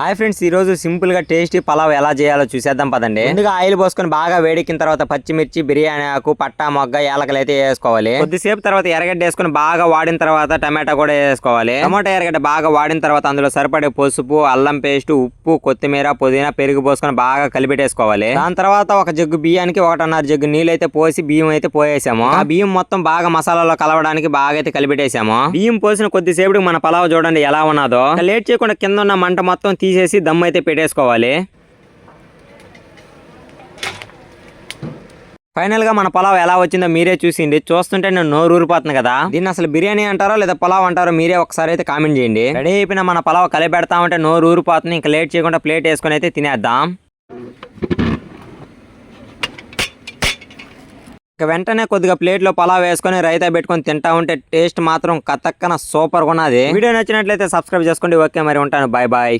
Hi friends ఈ రోజు సింపుల్గా టేస్టీ పలావ్ ఎలా చేయాలో చూసేద్దాం పదండి. ముందుగా ఆయిల్ పోసుకొని బాగా వేడెక్కిన తర్వాత పచ్చిమిర్చి బిర్యానీ ఆకు పట్టా మొగ్గ యాలకలు అయితే వేసుకోవాలి. కొద్దిసేపు తర్వాత ఎర్రగడ్డ వేసుకొని బాగా వాడిన తర్వాత టమాటా కూడా వేసుకోవాలి. టమాటా ఎర్రగడ్డ బాగా వాడిన తర్వాత అందులో సరిపడే పసుపు అల్లం పేస్ట్ ఉప్పు కొత్తిమీర పుదీనా పెరుగు పోసుకొని బాగా కలిపెట్టేసుకోవాలి. దాని తర్వాత ఒక జగ్గు బియ్యానికి ఒకటిన్నర జగ్గు నీళ్ళు అయితే పోసి బియ్యం అయితే పోయేసాము. ఆ బియ్యం మొత్తం బాగా మసాలాలో కలవడానికి బాగా అయితే కలిపెట్టేసాము. బియ్యం పోసిన కొద్దిసేపటికి మన పలావ్ చూడండి ఎలా ఉన్నదో. లేట్ చేయకుండా కింద ఉన్న మంట మొత్తం తీసేసి దమ్ అయితే పెట్టేసుకోవాలి. ఫైనల్గా మన పలావ్ ఎలా వచ్చిందో మీరే చూసిండి చూస్తుంటే నేను నోరు ఊరిపోతుంది కదా. దీన్ని అసలు బిర్యానీ అంటారో లేదా పలావ్ అంటారో మీరే ఒకసారి అయితే కామెంట్ చేయండి. రెడీ అయిపోయిన మన పలావ్ కలిపెడతామంటే నోరు ఊరిపోతుంది. ఇంకా లేట్ చేయకుండా ప్లేట్ వేసుకొని అయితే తినేద్దాం. ఇక వెంటనే కొద్దిగా ప్లేట్లో పలావ్ వేసుకొని రైతా పెట్టుకొని తింటా ఉంటే టేస్ట్ మాత్రం కతక్కన సూపర్గా ఉన్నది. వీడియో నచ్చినట్లయితే సబ్స్క్రైబ్ చేసుకోండి. ఓకే మరి ఉంటాను. Bye bye.